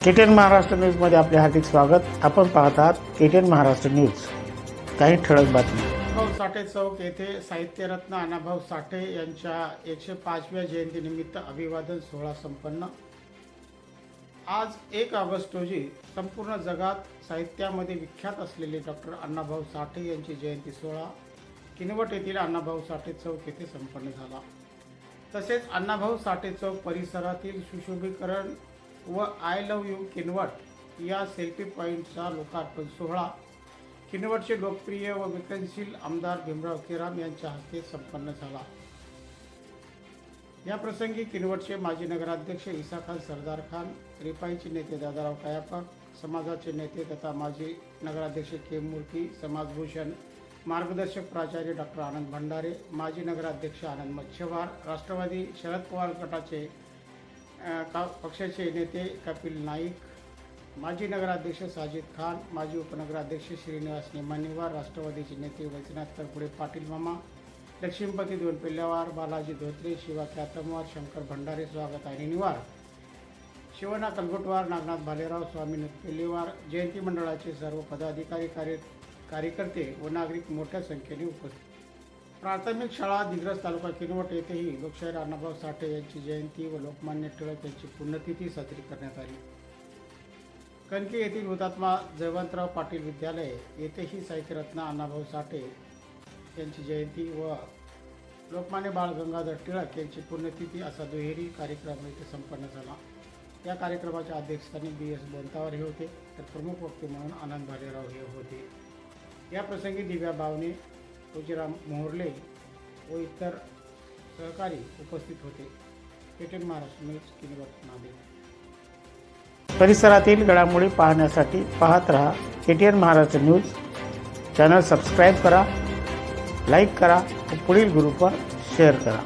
केटेन महाराष्ट्र न्यूजमध्ये आपले हार्दिक स्वागत. आपण पाहत आहात केटीएन महाराष्ट्र न्यूज. काही ठळक बातमी अण्णाभाऊ साठे चौक येथे साहित्यरत्न अण्णाभाऊ साठे यांच्या एकशे पाचव्या जयंतीनिमित्त अभिवादन सोहळा संपन्न. आज एक ऑगस्ट रोजी संपूर्ण जगात साहित्यामध्ये विख्यात असलेले डॉक्टर अण्णाभाऊ साठे यांची जयंती सोहळा किनवट येथील अण्णाभाऊ साठे चौक येथे संपन्न झाला. तसेच अण्णाभाऊ साठे चौक परिसरातील सुशोभीकरण व आय लव्ह यू किनवट या सेल्फी पॉईंटचा लोकार्पण सोहळा. किनवटचे लोकप्रिय व विकनशील आमदार भीमराव केराम यांच्या हस्ते संपन्न झाला. या प्रसंगी किनवटचे माजी नगराध्यक्ष इसा खान सरदार खान रिपाईचे नेते दादाराव कायापर समाजाचे नेते तथा माजी नगराध्यक्ष के मूर्ती समाजभूषण मार्गदर्शक प्राचार्य डॉक्टर आनंद भंडारे माजी नगराध्यक्ष आनंद मच्छवार राष्ट्रवादी शरद पवार गटाचे का पक्षाचे नेते कपिल नाईक माजी नगराध्यक्ष साजिद खान माजी उपनगराध्यक्ष श्रीनिवास निमानिवार राष्ट्रवादीचे नेते वैजनाथ तरपुडे पाटील मामा लक्ष्मीपती दोन पिल्लेवार बालाजी धोत्रे शिवा ख्यातमवार शंकर भंडारे स्वागत आणि निवार. शिवना कलगुटवार नागनाथ भालेराव स्वामी पेल्लेवार जयंती मंडळाचे सर्व पदाधिकारी कार्य कार्यकर्ते व नागरिक मोठ्या संख्येने उपस्थित प्राथमिक शाळा दिग्रस तालुका किनवट येथेही लोकशाहीर अण्णाभाऊ साठे यांची जयंती व लोकमान्य टिळक यांची पुण्यतिथी साजरी करण्यात आली. कणके येथील हुतात्मा जयवंतराव पाटील विद्यालय येथेही साहित्यरत्न अण्णाभाऊ साठे यांची जयंती व लोकमान्य बाळ गंगाधर टिळक यांची पुण्यतिथी असा दुहेरी कार्यक्रम येथे संपन्न झाला. या कार्यक्रमाच्या अध्यक्षस्थानी बी एस बोंतावर हे होते. तर प्रमुख वक्ते म्हणून आनंद भालेराव हे होते. या प्रसंगी दिव्या भावने तुळजीराम मोहर्ले व इतर सहकारी उपस्थित होते. पेटेन महाराष्ट्र न्यूज किनवत नांदेड. परिसरातील घडामोडी पाहण्यासाठी पाहत रहा KTN Maharashtra news. Channel subscribe करा लाईक करा व पुढील ग्रुपवर शेअर करा.